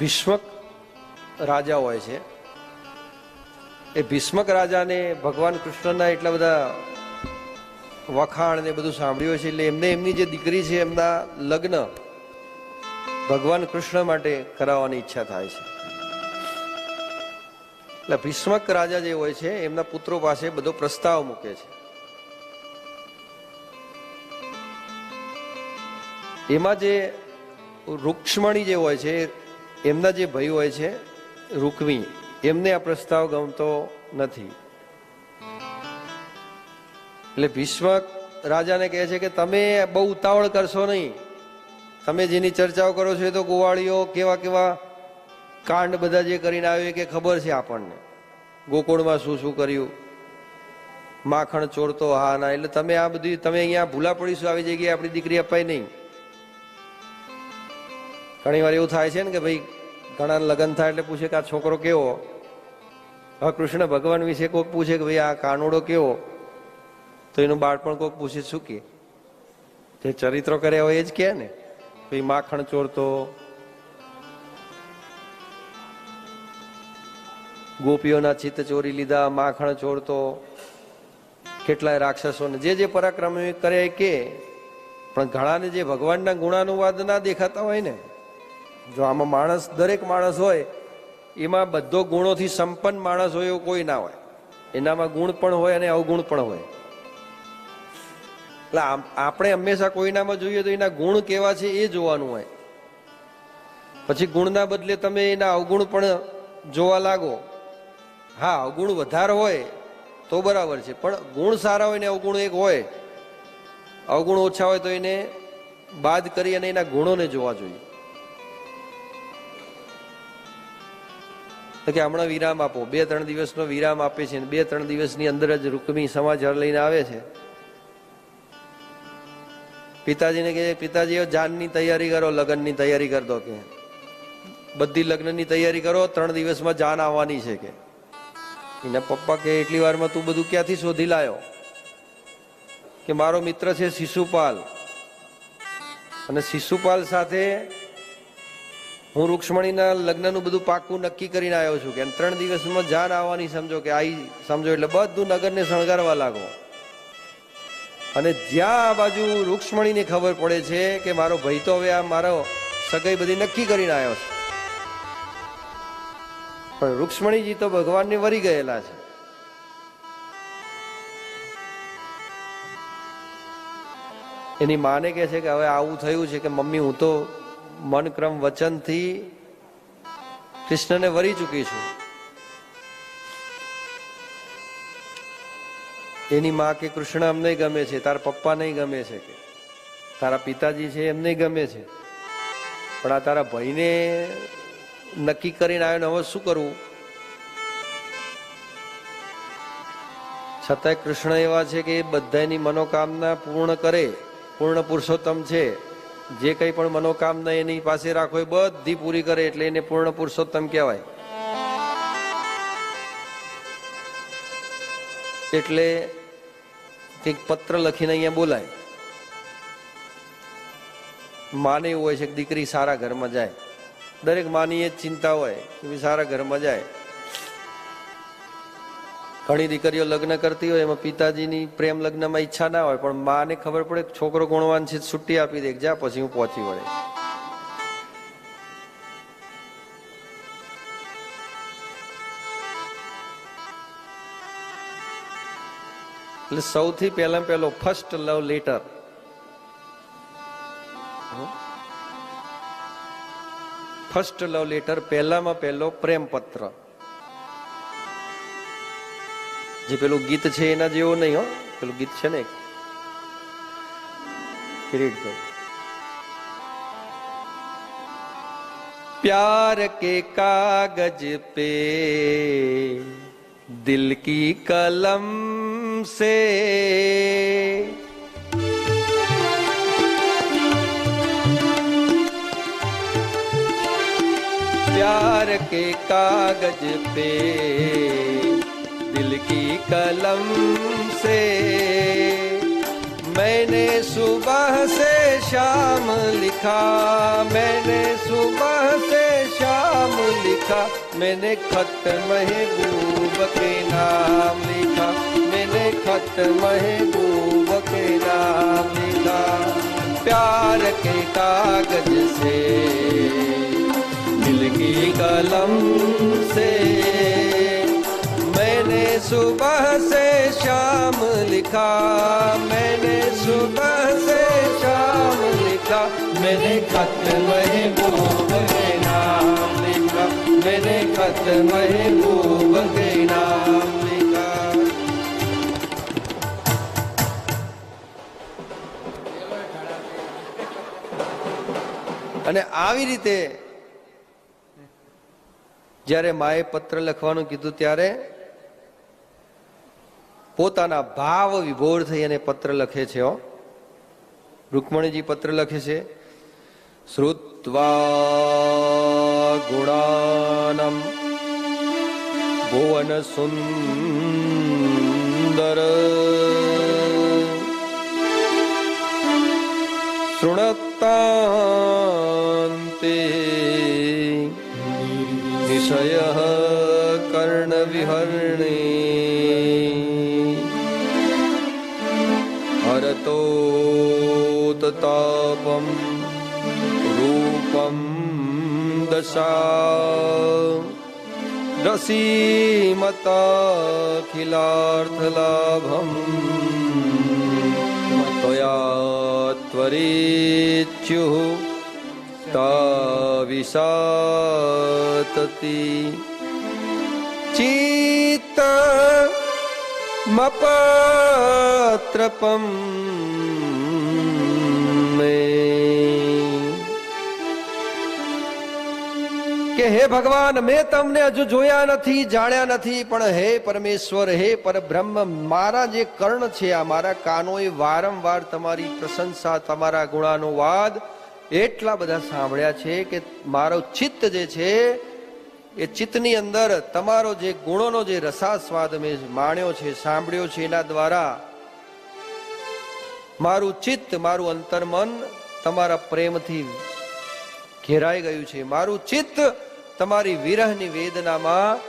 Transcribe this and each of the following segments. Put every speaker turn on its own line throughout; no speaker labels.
ભીષ્મક રાજા હોય છે. એ ભીષ્મક રાજાને ભગવાન કૃષ્ણના એટલા બધા વખાણ ને બધું સાંભળ્યું છે એટલે એમને એમની જે દીકરી છે એમના લગ્ન ભગવાન કૃષ્ણ માટે કરાવવાની ઈચ્છા થાય છે. એટલે ભીષ્મક રાજા જે હોય છે, એમના પુત્રો પાસે બધો પ્રસ્તાવ મૂકે છે. એમાં જે રૂક્ષ્મણી જે હોય છે એમના જે ભાઈ હોય છે રૂકમી એમને આ પ્રસ્તાવ ગમતો નથી. એટલે ભીષ્મ રાજાને કહે છે કે તમે બહુ ઉતાવળ કરશો નહીં. તમે જેની ચર્ચાઓ કરો છો એ તો ગોવાળીઓ કેવા કેવા કાંડ બધા જે કરીને આવ્યો કે ખબર છે આપણને. ગોકુળમાં શું શું કર્યું? માખણ ચોરતો હા, ના, એટલે તમે આ બધી, તમે અહીંયા ભૂલા પડીશું, આવી જગ્યાએ આપણી દીકરી અપાય નહીં. ઘણી વાર એવું થાય છે ને કે ભાઈ ઘણા લગ્ન થાય એટલે પૂછે કે આ છોકરો કેવો? હવે કૃષ્ણ ભગવાન વિશે કોઈક પૂછે કે ભાઈ આ કાનુડો કેવો? તો એનું બાળપણ કોઈક પૂછે, શું કે? જે ચરિત્રો કર્યા હોય એ જ કે ને? ભાઈ માખણ ચોરતો, ગોપીઓના ચિત્ત ચોરી લીધા, માખણ ચોરતો, કેટલાય રાક્ષસોને જે જે પરાક્રમ કરે કે. પણ ઘણાને જે ભગવાનના ગુણાનુવાદ ના દેખાતા હોય ને જો આમાં માણસ, દરેક માણસ હોય, એમાં બધો ગુણોથી સંપન્ન માણસ હોય એવું કોઈ ના હોય. એનામાં ગુણ પણ હોય અને અવગુણ પણ હોય. એટલે આપણે હંમેશા કોઈનામાં જોઈએ તો એના ગુણ કેવા છે એ જોવાનું હોય. પછી ગુણના બદલે તમે એના અવગુણ પણ જોવા લાગો. હા, અવગુણ વધારે હોય તો બરાબર છે, પણ ગુણ સારા હોય ને અવગુણ એક હોય. અવગુણ ઓછા હોય તો એને બાદ કરી અને એના ગુણોને જોવા જોઈએ. કે હમણાં વિરામ આપો. બે, ત્રણ દિવસનો વિરામ આપે છે બે, ત્રણ દિવસની અંદર જ રૂકમી સમાચાર લઈને આવે છે. પિતાજીને કહે પિતાજી જાનની તૈયારી કરો, લગ્નની તૈયારી કરી દો, કે. બધી લગ્નની તૈયારી કરો, ત્રણ દિવસમાં જાન આવવાની છે કે. એના પપ્પા કે, એટલી વારમાં તું બધું ક્યાંથી શોધી લાયો? કે, મારો મિત્ર છે શિશુપાલ. અને શિશુપાલ સાથે હું રૂક્ષ્મણીના લગ્નનું બધું પાકું નક્કી કરીને આવ્યો છું કે ત્રણ દિવસમાં જાન આવવાની સમજો કે આવી સમજો એટલે બધું નગરને શણગારવા લાગો. અને જ્યાં આ બાજુ રૂક્ષ્મણીને ખબર પડે છે કે મારો ભાઈ તો હવે આ મારો સગાઈ બધી નક્કી કરીને આવ્યો છે. પણ રૂક્ષ્મણીજી તો ભગવાનને વરી ગયેલા છે. એની માને કહે છે કે હવે આવું થયું છે કે મમ્મી હું તો મનક્રમ વચનથી કૃષ્ણને વરી ચૂકી છું. એની માં કે, કૃષ્ણ, અમને ગમે છે. તારા પપ્પા નહીં ગમે છે કે. તારા પિતાજી છે, એમને ગમે છે. પણ આ તારા ભાઈને નક્કી કરીને આવ્યો હવે શું કરવું છતાંય કૃષ્ણ એવા છે કે એ બધાની મનોકામના પૂર્ણ કરે. પૂર્ણ પુરુષોત્તમ છે. જે કંઈ પણ મનોકામના એની પાસે રાખો એ બધી પૂરી કરે એટલે એને પૂર્ણ પુરુષોત્તમ કહેવાય. એટલે કંઈક પત્ર લખીને અહીંયા બોલાય. માને એવું હોય છે કે દીકરી સારા ઘરમાં જાય. દરેક માની એ ચિંતા હોય કે સારા ઘરમાં જાય. ઘણી દીકરીઓ લગ્ન કરતી હોય, એમાં પિતાજીની પ્રેમ લગ્નમાં ઈચ્છા ના હોય, પણ માને ખબર પડે છોકરો ગુણવાન છે છુટ્ટી આપી દે જા પછી હું પહોંચી વળે. એટલે સૌથી પહેલા પહેલો first love letter first love letter પહેલામાં પહેલો પ્રેમ પત્ર. જે પેલું ગીત છે એના જેવો નહીં હો પેલું ગીત છે ને એક રીડ કરો प्यार के कागज पे दिल की कलम से प्यार के कागज पे दिल की कलम से। मैंने सुबह से शाम लिखा, मैंने सुबह से शाम लिखा, मैंने खत महबूब के नाम लिखा, मैंने खत महबूब के नाम लिखा। प्यार के कागज़ से दिल की कलम सुबह से शाम लिखा मैंने सुबह से शाम लिखा मैंने खत महबूब के नाम लिखा मैंने खत महबूब के नाम लिखा અને આવી રીતે જ્યારે માએ પત્ર લખવાનું કીધું ત્યારે પોતાના ભાવ વિભોર થઈ અને પત્ર લખે છે રૂકમણીજી પત્ર લખે છે, શ્રુત્વા ગુણાનમ ભુવન સુંદર रूपम् रूपम् दशा। रसीमताखिलार्थलाभम् त्वया त्वरेच्युः ताविशातति चीतमपात्रपम् કે હે ભગવાન, મેં તમને હજુ જોયા નથી, જાણ્યા નથી, પણ હે પરમેશ્વર, હે પરબ્રહ્મ, મારા જે કર્ણ છે, આ મારા કાનોએ વારંવાર તમારી પ્રશંસા, તમારા ગુણાનો વાદ એટલા બધા સાંભળ્યા છે કે મારો ચિત્ત જે છે, એ ચિત્તની અંદર તમારો જે ગુણોનો જે રસાસ્વાદ મેં માણ્યો છે, સાંભળ્યો છે, એના દ્વારા મારું ચિત્ત, મારું અંતર્મન તમારા પ્રેમથી ઘેરાઈ ગયું છે. મારું ચિત્ત તમારી વિરહની વેદનામાં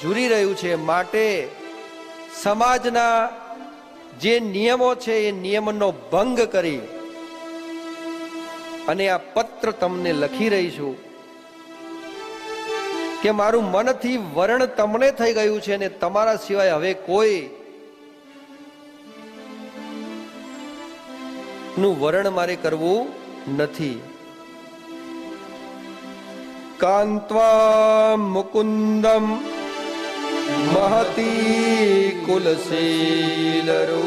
જુરી રહ્યું છે. માટે સમાજના જે નિયમો છે, એ નિયમનો ભંગ કરી અને આ પત્ર તમને લખી રહી છું કે મારું મનથી વર્ણ તમને થઈ ગયું છે અને તમારા સિવાય હવે કોઈ નું વર્ણ મારે કરવું નથી.
कान्त्वा मुकुन्दं महती कुलशीलरो।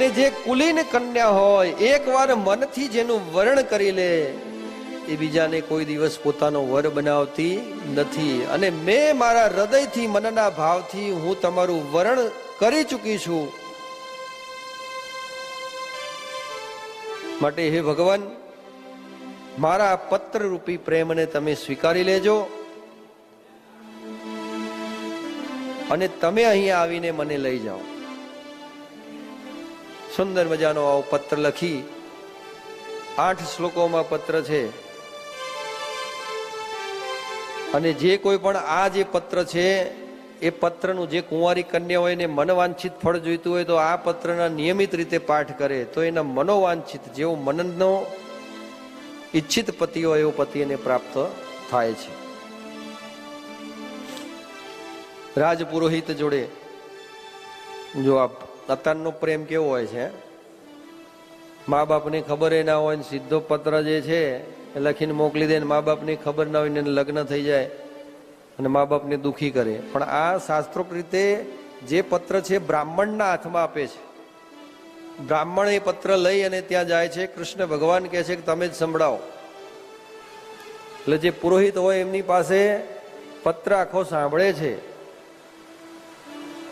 અને જે કુલીન કન્યા હોય, એકવાર મનથી જેનું વર્ણ કરી લે, એ બીજાને કોઈ દિવસ પોતાનો વર બનાવતી નથી. અને મેં મારા હૃદયથી, મનના ભાવથી હું તમારું વર્ણ કરી ચૂકી છું. માટે હે ભગવાન, મારા પત્ર રૂપી પ્રેમને તમે સ્વીકારી લેજો. અને તમે અહીંયા આવીને મને લઈ જાઓ. સુંદર મજાનો આવો પત્ર લખી આઠ શ્લોકોમાં પત્ર છે. અને જે કોઈ પણ આ જે પત્ર છે, એ પત્રનું જે કુંવારી કન્યા હોય એને મનવાંછિત ફળ જોઈતું હોય તો આ પત્રના નિયમિત રીતે પાઠ કરે. તો એના મનોવાંછિત જેવો મનનો ઈચ્છિત પતિ હોય એવો પતિ એને પ્રાપ્ત થાય છે. રાજપુરોહિત જોડે જો આ અત્યારનો પ્રેમ કેવો હોય છે? મા બાપને ખબર એ ના હોય ને સીધો પત્ર જે છે એ લખીને મોકલી દે ને મા બાપની ખબર ના હોય ને લગ્ન થઈ જાય અને મા બાપને દુખી કરે. પણ આ શાસ્ત્રોક રીતે જે પત્ર છે બ્રાહ્મણના હાથમાં આપે છે. બ્રાહ્મણ એ પત્ર લઈ અને ત્યાં જાય છે. કૃષ્ણ ભગવાન કહે છે કે તમે જ સંભળાવો. એટલે જે પુરોહિત હોય એમની પાસે પત્ર આખો સાંભળે છે.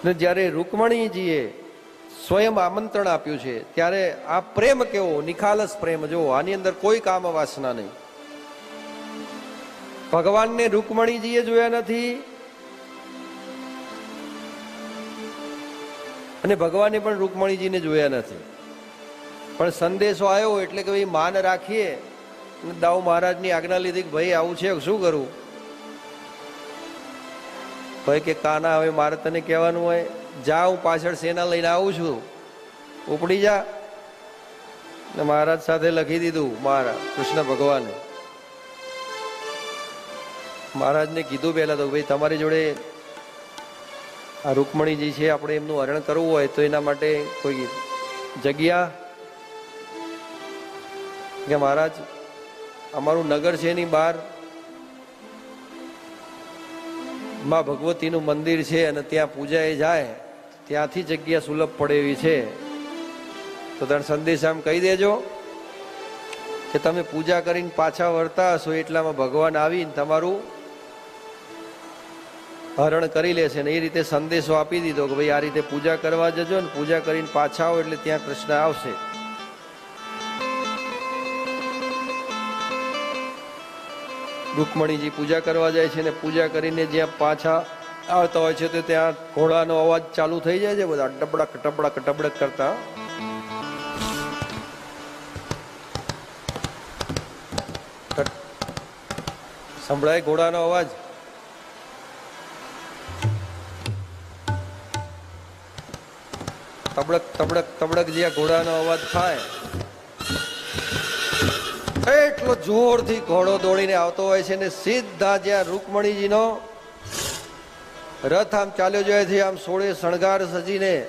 ને જ્યારે રૂકમણીજીએ સ્વયં આમંત્રણ આપ્યું છે, ત્યારે આ પ્રેમ કેવો, નિખાલસ પ્રેમ જો આની અંદર કોઈ કામ વાસના નહીં. ભગવાનને રૂકમણીજીએ જોયા નથી, અને ભગવાને પણ રૂકમણીજીને જોયા નથી. પણ સંદેશો આવ્યો એટલે કે ભાઈ, માન રાખીએ, અને દાઉ મહારાજની આજ્ઞા લીધી કે ભાઈ, આવું છે, શું કરું? ભાઈ કે, કાના, હવે મારે તને કહેવાનું હોય. જા હું પાછળ સેના લઈને આવું છું. ઉપડી જા. ને મહારાજ સાથે લખી દીધું, મારા, કૃષ્ણ ભગવાને. મહારાજને કીધું પહેલાં તો, ભાઈ, તમારી જોડે આ રૂકમણીજી છે, આપણે એમનું હરણ કરવું હોય, તો એના માટે કોઈ જગ્યા? કે મહારાજ, અમારું નગર છે એની બહાર. માં ભગવતીનું મંદિર છે અને ત્યાં પૂજા એ જાય. ત્યાંથી જગ્યા સુલભ પડે એવી છે. તો તને સંદેશ આમ કહી દેજો કે તમે પૂજા કરીને પાછા વળતા હશો એટલામાં ભગવાન આવીને તમારું હરણ કરી લેશે ને એ રીતે સંદેશો આપી દીધો કે ભાઈ આ રીતે પૂજા કરવા જજો ને પૂજા કરીને પાછા આવો એટલે ત્યાં કૃષ્ણ આવશે. રૂકમણીજી પૂજા કરવા જાય છે ને પૂજા કરીને જ્યાં પાછા આવતા હોય છે તો ત્યાં ઘોડાનો અવાજ ચાલુ થઈ જાય છે, બધા ડબડક ટબડક ટબડક કરતા. સંભળાય ઘોડાનો અવાજ? તબડક તબડક તબડક જ્યાં ઘોડાનો અવાજ થાય. એટલો જોરથી ઘોડો દોડીને આવતો હોય છે ને સીધા જ્યાં રૂકમણીજીનો રથ આમ ચાલ્યો જાય છે, આમ સોળે શણગાર સજીને.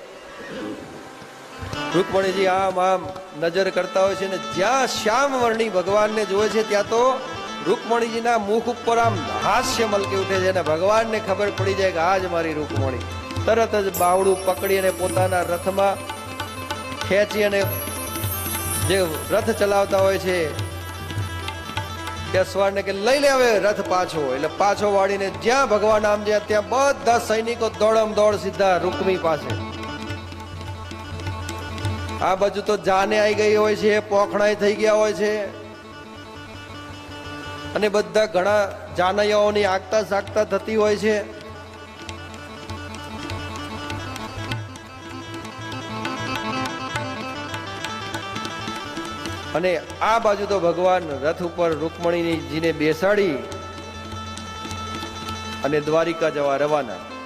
રૂકમણીજી આમ આમ નજર કરતા હોય છે ને, જ્યાં શ્યામ વર્ણી ભગવાનને જોવે છે, ત્યાં તો રૂકમણીજીના મુખ ઉપર આમ હાસ્ય મલકી ઉઠે છે અને ભગવાનને ખબર પડી જાય કે આ જ મારી રૂકમણી. તરત જ બાવડું પકડી અને પોતાના રથમાં ખેંચી અને જે રથ ચલાવતા હોય છે કેસવાડને કે લઈ લે હવે રથ પાછો. એટલે પાછો વાળીને જ્યાં ભગવાન આમ જ્યાં ત્યાં બધા સૈનિકો દોડમ દોડ સીધા રૂકમી પાસે. આ બાજુ તો જાને આવી ગઈ હોય છે પોખણાઈ થઈ ગયા હોય છે. અને બધા ઘણા જાનૈયાઓની આગતા સાગતા થતી હોય છે. અને આ બાજુ તો ભગવાન રથ ઉપર રૂકમણીજીને બેસાડી અને દ્વારિકા જવા રવાના.